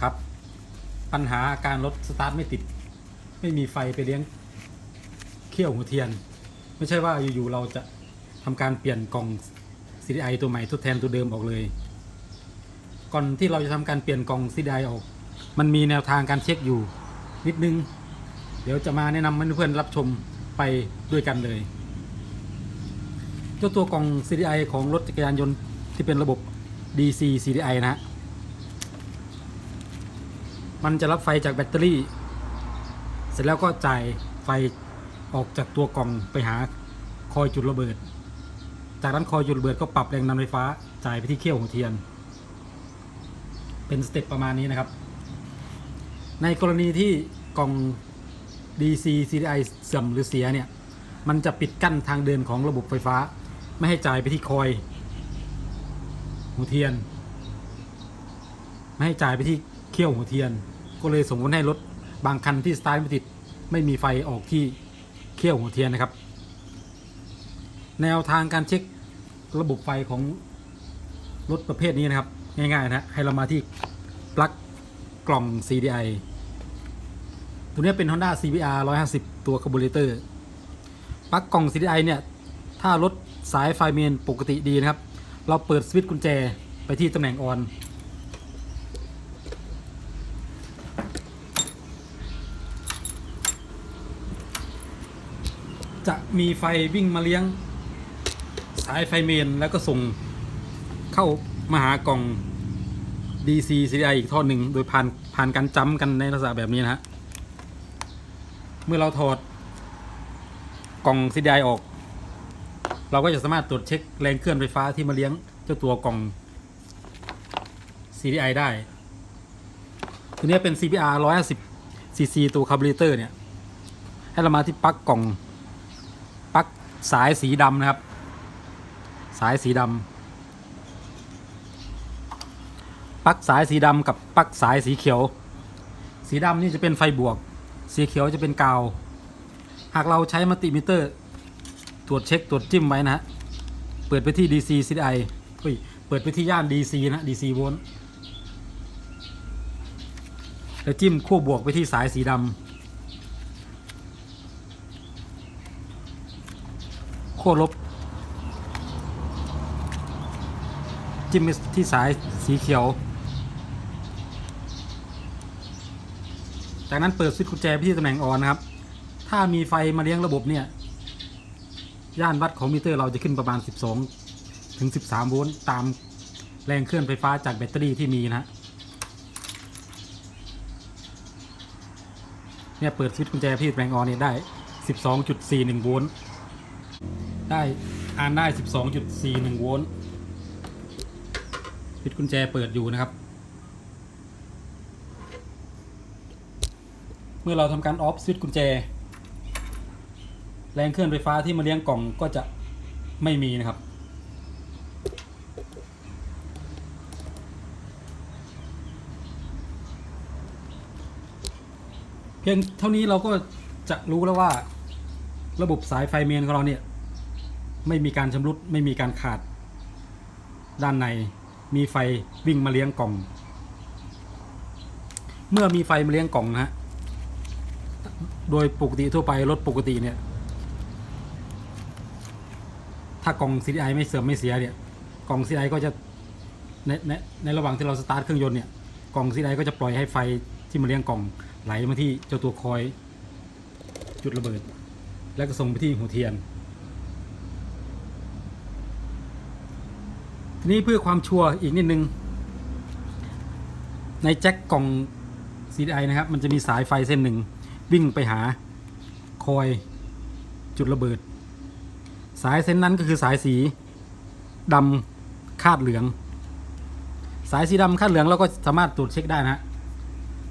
ครับ ปัญหาการรถสตาร์ทไม่ติด ไม่มีไฟไปเลี้ยงเขี้ยวหัวเทียน ไม่ใช่ว่าอยู่ๆเราจะทำการเปลี่ยนกล่อง CDI ตัวใหม่ทดแทนตัวเดิมออกเลย ก่อนที่เราจะทำการเปลี่ยนกล่อง CDI ออก มันมีแนวทางการเช็คอยู่ นิดนึง เดี๋ยวจะมาแนะนำให้เพื่อนๆรับชมไปด้วยกันเลย เจ้าตัวกล่อง CDI ของรถจักรยานยนต์ที่เป็นระบบ DC CDI นะฮะ มันจะรับไฟจากแบตเตอรี่ เสร็จแล้วก็จ่ายไฟออกจากตัวกล่องไปหาคอยจุดระเบิด จากนั้นคอยจุดระเบิดก็ปรับแรงนำไฟฟ้าจ่ายไปที่เขี้ยวหัวเทียน เป็นสเต็ปประมาณนี้นะครับ ในกรณีที่กล่อง DC CDI เสื่อมหรือเสียเนี่ย มันจะปิดกั้นทางเดินของระบบไฟฟ้า ไม่ให้จ่ายไปที่คอยหัวเทียน ไม่ให้จ่ายไปที่เขี้ยวหัวเทียน ก็เลยส่งผลให้รถบางคันที่สตาร์ทไม่ติดไม่มีไฟออกที่เขี้ยวหัวเทียนนะครับ แนวทางการเช็คระบบไฟของรถประเภทนี้นะครับ ง่ายๆนะให้เรามาที่ปลั๊กกล่อง CDI ตัวนี้เป็น Honda CBR 150 ตัวคาร์บูเรเตอร์ปลั๊กกล่อง CDI เนี่ย ถ้ารถสายไฟเมนปกติดีนะครับ เราเปิดสวิตช์กุญแจไปที่ตำแหน่งออน จะมีไฟวิ่งมาเลี้ยง สายไฟเมนแล้วก็ส่งเข้ามาหากล่อง DC CDI อีกท่อหนึ่งโดยผ่านผ่านการจ้ำกันในลักษณะแบบนี้นะฮะ เมื่อเราถอดกล่อง CDI ออก เราก็จะสามารถตรวจเช็คแรงเคลื่อนไฟฟ้าที่มาเลี้ยงเจ้าตัวกล่อง CDI ได้ ตัวนี้เป็น CPR 150 cc ตัวคาร์บูเรเตอร์เนี่ย ให้เรามาที่ปลั๊กกล่อง สายสีดำนะครับ สายสีดำปลั๊กสายสีดำกับปลั๊กสายสีเขียว สีดำนี่จะเป็นไฟบวก สีเขียวจะเป็นกาว หากเราใช้มัลติมิเตอร์ ตรวจเช็คตรวจจิ้มไว้นะฮะเปิดไปที่ DC CDI เฮ้ยเปิดไปที่ย่าน DC นะ DC โวลต์แล้วจิ้มขั้วบวกไปที่สายสีดำ ขั้วลบ จิ้มที่สายสีเขียว จากนั้นเปิดสวิตช์กุญแจไปที่ตำแหน่งออนนะครับ ถ้ามีไฟมาเลี้ยงระบบเนี่ย ย่านวัดของมิเตอร์เราจะขึ้นประมาณ 12 ถึง 13 โวลต์ตามแรงเคลื่อนไฟฟ้าจากแบตเตอรี่ที่มีนะฮะเนี่ยเปิดสวิตช์กุญแจที่แรงออนเนี่ยได้ 12.41 โวลต์ ได้อ่านได้ 12.41 โวลต์สวิตช์กุญแจเปิดอยู่นะครับ เมื่อเราทำการออฟสวิตช์กุญแจ แรงเคลื่อนไฟฟ้าที่มาเลี้ยงกล่องก็จะไม่มีนะครับเพียงเท่านี้เราก็จะรู้แล้วว่าระบบสายไฟเมนของเราเนี่ย ไม่มีการชำรุดไม่มีการขาด ด้านในมีไฟวิ่งมาเลี้ยงกล่อง เมื่อมีไฟมาเลี้ยงกล่องนะฮะโดยปกติทั่วไปรถปกติเนี่ย ถ้ากล่อง CDI ไม่เสื่อมไม่เสียเนี่ยกล่อง CDI ก็จะในในในระหว่างที่เราสตาร์ทเครื่องยนต์เนี่ยกล่อง CDI ก็จะปล่อยให้ไฟที่มาเลี้ยงกล่องไหลมาที่เจ้าตัวคอย จุดระเบิด แล้วก็ส่งไปที่หัวเทียน นี้เพื่อความชัวร์อีกนิดนึง ในแจ็คกล่อง CDI นะครับ มันจะมีสายไฟเส้นหนึ่ง วิ่งไปหาคอยจุดระเบิด สายเส้นนั้นก็คือสายสีดำคาดเหลือง สายสีดำคาดเหลืองเราก็สามารถตรวจเช็คได้นะฮะ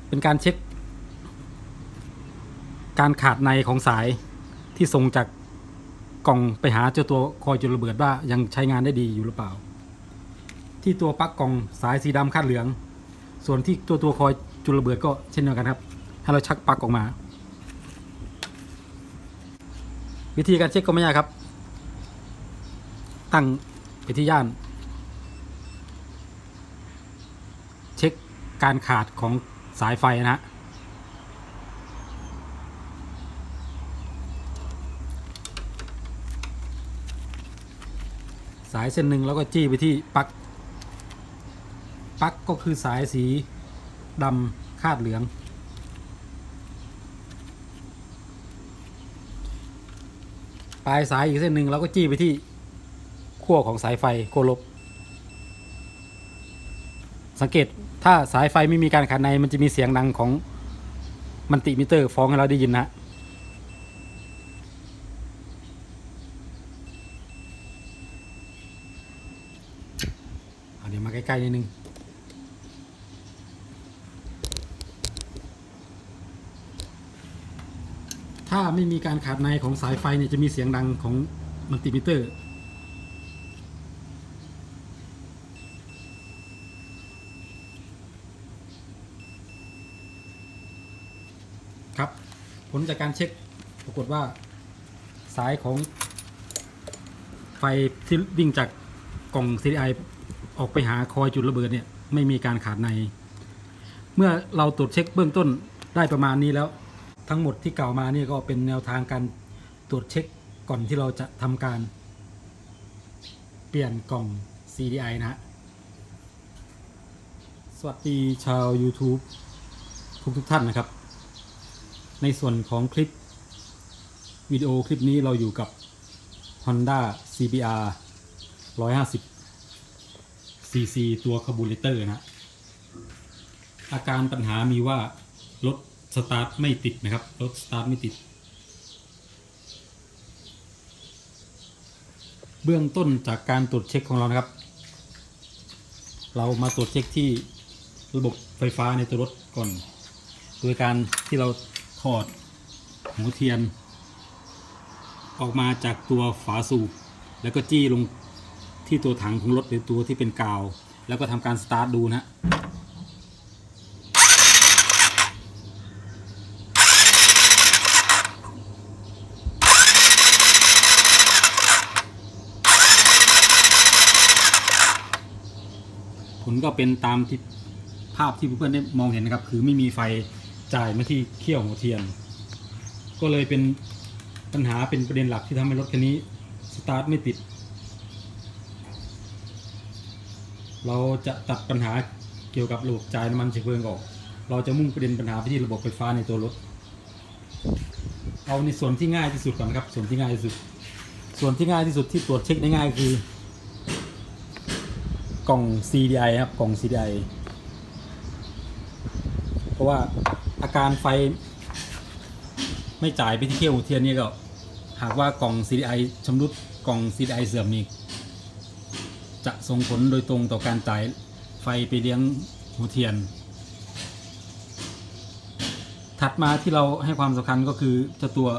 เป็นการเช็ค การขาดในของสายที่ส่งจากกล่องไปหาเจ้าตัวคอยจุดระเบิดว่ายังใช้งานได้ดีอยู่หรือเปล่า ที่ตัวปลั๊กกล่องสายสีดำคาดเหลือง ส่วนที่ตัวตัวคอยจุดระเบิดก็เช่นเดียวกันครับ ให้เราชักปลั๊กออกมา วิธีการเช็คก็ไม่ยากครับ ตั้งไปที่ย่าน เช็คการขาดของสายไฟนะฮะสายเส้นหนึ่งแล้วก็จี้ไปที่ปลั๊ก ปลั๊กก็คือสายสีดำคาดเหลือง ปลายสายอีกเส้นหนึ่งเราก็จี้ไปที่ขั้วของสายไฟขั้วลบ สังเกตถ้าสายไฟไม่มีการขาดในมันจะมีเสียงดังของมันติมิเตอร์ฟ้องให้เราได้ยินนะเดี๋ยวมาใกล้ๆนิดนึง ถ้าไม่มีการขาดในของสายไฟเนี่ยจะมีเสียงดังของมัลติมิเตอร์ ครับ ผลจากการเช็คปรากฏว่าสายของไฟที่วิ่งจากกล่อง CDI ออกไปหาคอยจุดระเบิดเนี่ย ไม่มีการขาดใน เมื่อเราตรวจเช็คเบื้องต้นได้ประมาณนี้แล้ว ทั้งหมดที่กล่าวมานี่ก็เป็นแนวทางการตรวจเช็คก่อนที่เราจะทำการเปลี่ยนกล่อง CDI นะฮะสวัสดีชาว YouTube ทุกทุกท่านนะครับ ในส่วนของคลิปวิดีโอคลิปนี้เราอยู่กับ Honda CBR 150 cc ตัวคาร์บูเรเตอร์นะฮะอาการปัญหามีว่ารถ สตาร์ทไม่ติดนะครับ รถสตาร์ทไม่ติด เบื้องต้นจากการตรวจเช็คของเรานะครับ เรามาตรวจเช็คที่ระบบไฟฟ้าในตัวรถก่อน โดยการที่เราถอดหัวเทียน ออกมาจากตัวฝาสูบแล้วก็จี้ลงที่ตัวถังของรถหรือตัวที่เป็นกาว แล้วก็ทำการสตาร์ทดูนะ ผลก็เป็นตามที่ภาพที่เพื่อนๆได้มองเห็นนะครับ คือไม่มีไฟจ่ายมาที่เขี้ยวหัวเทียน ก็เลยเป็นปัญหาเป็นประเด็นหลักที่ทำให้รถคันนี้สตาร์ทไม่ติด เราจะตัดปัญหาเกี่ยวกับระบบจ่ายน้ำมันเชื้อเพลิงออก เราจะมุ่งประเด็นปัญหาไปที่ระบบไฟฟ้าในตัวรถ เอาในส่วนที่ง่ายที่สุดก่อนนะครับ ส่วนที่ง่ายที่สุด ส่วนที่ง่ายที่สุดที่ตรวจเช็คได้ง่ายคือ กล่อง CDI ครับกล่อง CDI เพราะว่าอาการไฟไม่จ่ายไปที่เขี้ยวหัวเทียนนี่ก็ หากว่ากล่อง CDI ชำรุดกล่อง CDI เสื่อมนี่จะส่งผลโดยตรงต่อการจ่ายไฟไปเลี้ยงหัวเทียน ถัดมาที่เราให้ความสำคัญก็คือเจ้าตัว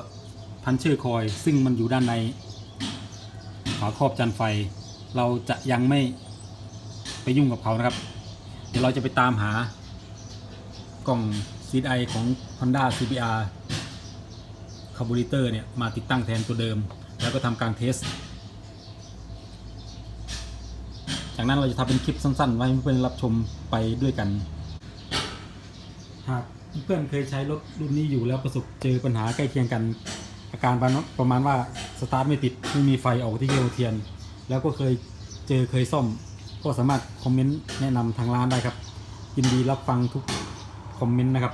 พันเชอร์คอย ซึ่งมันอยู่ด้านในฝาครอบจานไฟ เราจะยังไม่ ไปยุ่งกับเขานะครับ เดี๋ยวเราจะไปตามหากล่อง CDI ของ Honda CBR คาร์บูเรเตอร์เนี่ยมาติดตั้งแทนตัวเดิม แล้วก็ทำการเทส จากนั้นเราจะทำเป็นคลิปสั้นๆ ไว้ให้เพื่อนๆรับชมไปด้วยกัน หากเพื่อนเคยใช้รถรุ่นนี้อยู่แล้วประสบเจอปัญหาใกล้เคียงกัน อาการประมาณว่าสตาร์ทไม่ติดไม่มีไฟออกที่เกลียวเทียน แล้วก็เคยเจอเคยซ่อม ก็สามารถคอมเมนต์แนะนำทางร้านได้ครับ ยินดีรับฟังทุกคอมเมนต์นะครับ